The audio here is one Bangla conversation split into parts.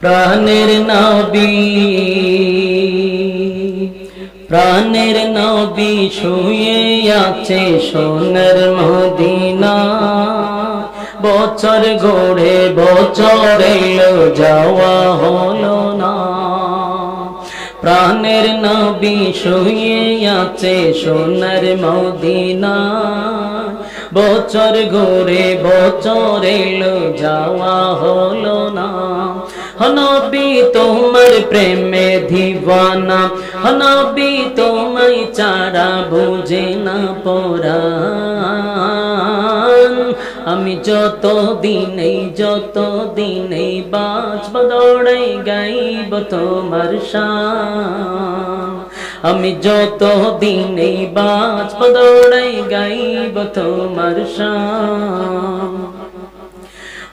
প্রাণের নবী প্রাণের নবী শুয়ে আছে সোনার মদিনা। বছর গড়ে বছর যাওয়া হলো না। প্রাণের নবী শুয়ে আছে সোনার মদিনা। বছর ঘুরে বছর যাওয়া হলো না। হনবি তোমার প্রেমে দিবানা, হনবি তোমায় চারা বুঝে না পরাণ। আমি যত দিনে যত দিনে বাঁচব দৌড়াই গাইব তোমার শান। আমি যত দিনে বাঁচব দৌড়াই গাইব তোমার শান।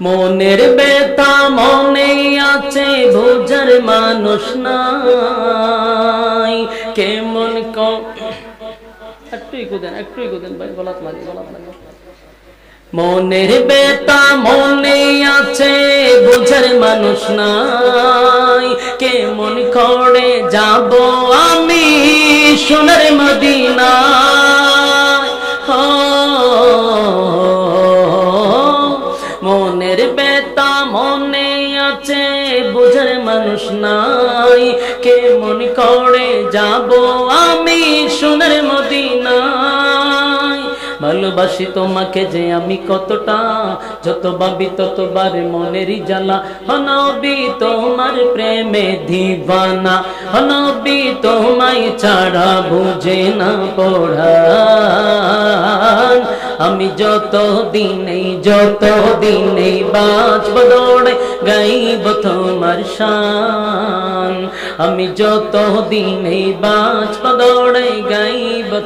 মনের বেতা মনে আছে, বোঝার মানুষ নাই। কেমন ক একটু ইকো দেন একটু ইকুদেন ভাই, গলাত লাগে গলাত লাগে মনের বেতা মনে আছে, বোঝার মানুষ নাই। কেমন করে যাব আমি সোনার মদিনা মনে আছে বোঝার মানুষ নাই। কে মনে করে যাব আমি সোনার ভালোবাসি তোমাকে যে আমি কতটা, যত ভাবি ততবার মনেরই জ্বালা। হনবি তোমার প্রেমে দিবানা, হনবি তোমায় ছাড়া বুঝে না পড়া আমি যত দিনে যত দিনে বাঁচব দৌড়ে গাইব তোমার শান। আমি যত দিনে বাঁচব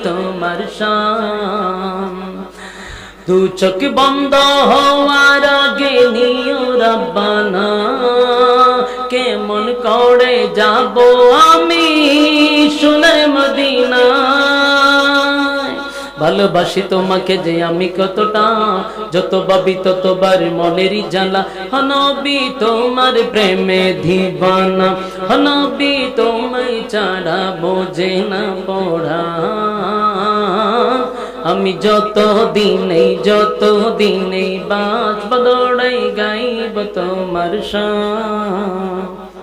তোমার শান। দু চোখ বন্ধ হওয়ার আগে নিও রব্বানা। কেমন করে যাব আমি সোনার মদিনা ভালোবাসি তোমাকে যে আমি কতটা, যত ভাবি ততবার মনেরই জ্বালা। হনবি তোমার প্রেমে দিবানা। হনবি তোমায় ছাড়া বোঝে না পড়া। আমি যত দিনে যত দিনে বাঁচব দৌড়াই গাইব তোমার শান